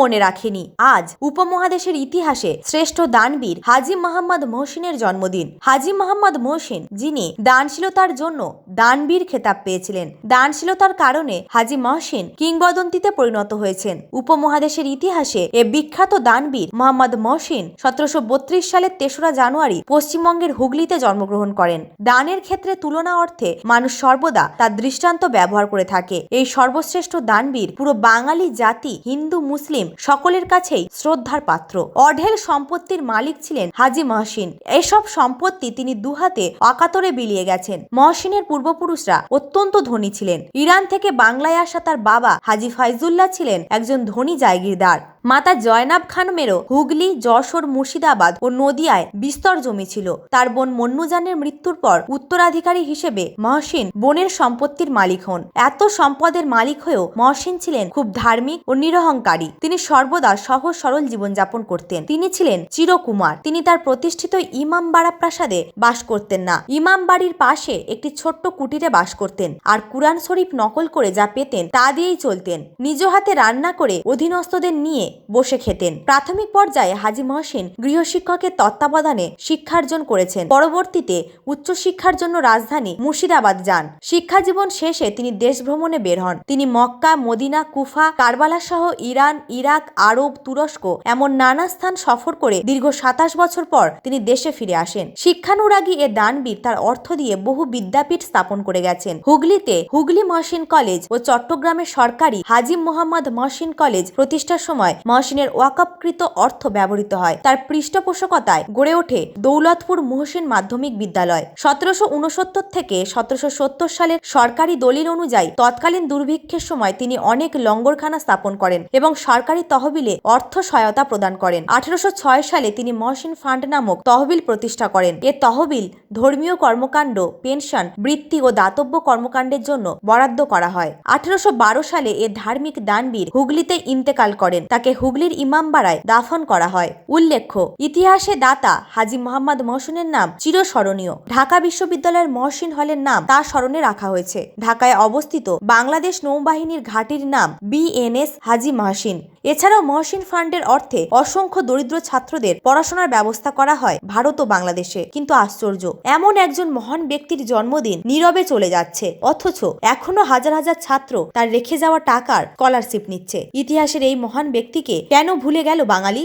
মনে রাখেনি। আজ উপমহাদেশের ইতিহাসে শ্রেষ্ঠ দানবীর হাজি মোহাম্মদ মহসিনের জন্মদিন। হাজি মোহাম্মদ মহসিন, যিনি দানশীলতার জন্য দানবীর খেতাব পেয়েছিলেন। দানশীলতার কারণে হাজি মহসিন কিংবদন্তিতে পরিণত হয়েছেন। উপমহাদেশের ইতিহাসে এ বিখ্যাত দানবীর মোহাম্মদ মহসিন সতেরোশো বত্রিশ সালের তেসরা জানুয়ারি পশ্চিমবঙ্গের হুগলিতে জন্মগ্রহণ করেন। দানের ক্ষেত্রে তুলনা অর্থে মানুষ সর্বদা তার দৃষ্টান্ত ব্যবহার করে থাকে। এই সর্বশ্রেষ্ঠ দানবীর পুরো বাঙালি জাতি হিন্দু, মুসলিম সকলের কাছেই শ্রদ্ধার পাত্র। অঢেল সম্পত্তির মালিক ছিলেন হাজি মহসিন। এসব সম্পত্তি তিনি দুহাতে অকাতরে বিলিয়ে গেছেন। মহসিনের পূর্বপুরুষরা অত্যন্ত ধনী ছিলেন। ইরান থেকে বাংলায় আসা তার বাবা হাজি ফাইজুল্লাহ ছিলেন একজন ধনী জায়গিরদার। মাতা জয়নাব খানমেরও হুগলি, যশোর, মুর্শিদাবাদ ও নদিয়ায় বিস্তর জমি ছিল। তার বোন মন্নুজানের মৃত্যুর পর উত্তরাধিকারী হিসেবে মহসিন বোনের সম্পত্তির মালিক হন। এত সম্পদের মালিক হয়েও মহসিন ছিলেন খুব ধার্মিক ও নিরহংকারী। তিনি সর্বদা সহজ সরল জীবনযাপন করতেন। তিনি ছিলেন চিরকুমার। তিনি তার প্রতিষ্ঠিত ইমামবাড়া প্রাসাদে বাস করতেন না। ইমাম বাড়ির পাশে একটি ছোট্ট কুটিরে বাস করতেন আর কুরআন শরীফ নকল করে যা পেতেন তা দিয়েই চলতেন। নিজ হাতে রান্না করে অধীনস্থদের নিয়ে বসে খেতেন। প্রাথমিক পর্যায়ে হাজি মহসিন গৃহশিক্ষকের তত্ত্বাবধানে শিক্ষার্জন করেছেন। পরবর্তীতে উচ্চশিক্ষার জন্য রাজধানী মুর্শিদাবাদ যান। শিক্ষা জীবন শেষে তিনি দেশ ভ্রমণে বের হন। তিনি মক্কা, মদিনা, কুফা, কারবালা সহ ইরান, ইরাক, আরব, তুরস্ক এমন নানা স্থান সফর করে দীর্ঘ সাতাশ বছর পর তিনি দেশে ফিরে আসেন। শিক্ষানুরাগী এ দানবীর তার অর্থ দিয়ে বহু বিদ্যাপীঠ স্থাপন করে গেছেন। হুগলিতে হুগলি মহসিন কলেজ ও চট্টগ্রামের সরকারি হাজিম মোহাম্মদ মহসিন কলেজ প্রতিষ্ঠার সময় মহসিনের ওয়াকফকৃত অর্থ ব্যবহৃত হয়। তার পৃষ্ঠপোষকতায় গড়ে ওঠে দৌলতপুর মহসিন মাধ্যমিক বিদ্যালয়। সতেরোশো উনসত্তর থেকে সতেরোশো সত্তর সালের সরকারি দলিল অনুযায়ী তৎকালীন দুর্ভিক্ষের সময় তিনি অনেক লঙ্গরখানা স্থাপন করেন এবং সরকারি তহবিলে অর্থ সহায়তা প্রদান করেন। আঠারোশো ছয় সালে তিনি মহসিন ফান্ড নামক তহবিল প্রতিষ্ঠা করেন। এ তহবিল ধর্মীয় কর্মকাণ্ড, পেনশন, বৃত্তি ও দাতব্য কর্মকাণ্ডের জন্য বরাদ্দ করা হয়। আঠারোশো বারো সালে এ ধার্মিক দানবীর হুগলিতে ইন্তেকাল করেন। তাকে হুগলির ইমামবাড়ায় দাফন করা হয়। উল্লেখ্য, ইতিহাসে দাতা হাজি মোহাম্মদ মহসিনের নাম চিরস্মরণীয়। ঢাকা বিশ্ববিদ্যালয়ের মহসিন হলের নাম তার স্মরণে রাখা হয়েছে। ঢাকায় অবস্থিত বাংলাদেশ নৌবাহিনীর ঘাটির নাম বিএনএস হাজি মহসিন। এছাড়াও মহসিন ফান্ডের অর্থে অসংখ্য দরিদ্র ছাত্রদের পড়াশোনার ব্যবস্থা করা হয় ভারত ও বাংলাদেশে। কিন্তু আশ্চর্য, এমন একজন মহান ব্যক্তির জন্মদিন নীরবে চলে যাচ্ছে। অথচ এখনও হাজার হাজার ছাত্র তার রেখে যাওয়া টাকার স্কলারশিপ নিচ্ছে। ইতিহাসের এই মহান ব্যক্তিকে কেন ভুলে গেল বাঙালি?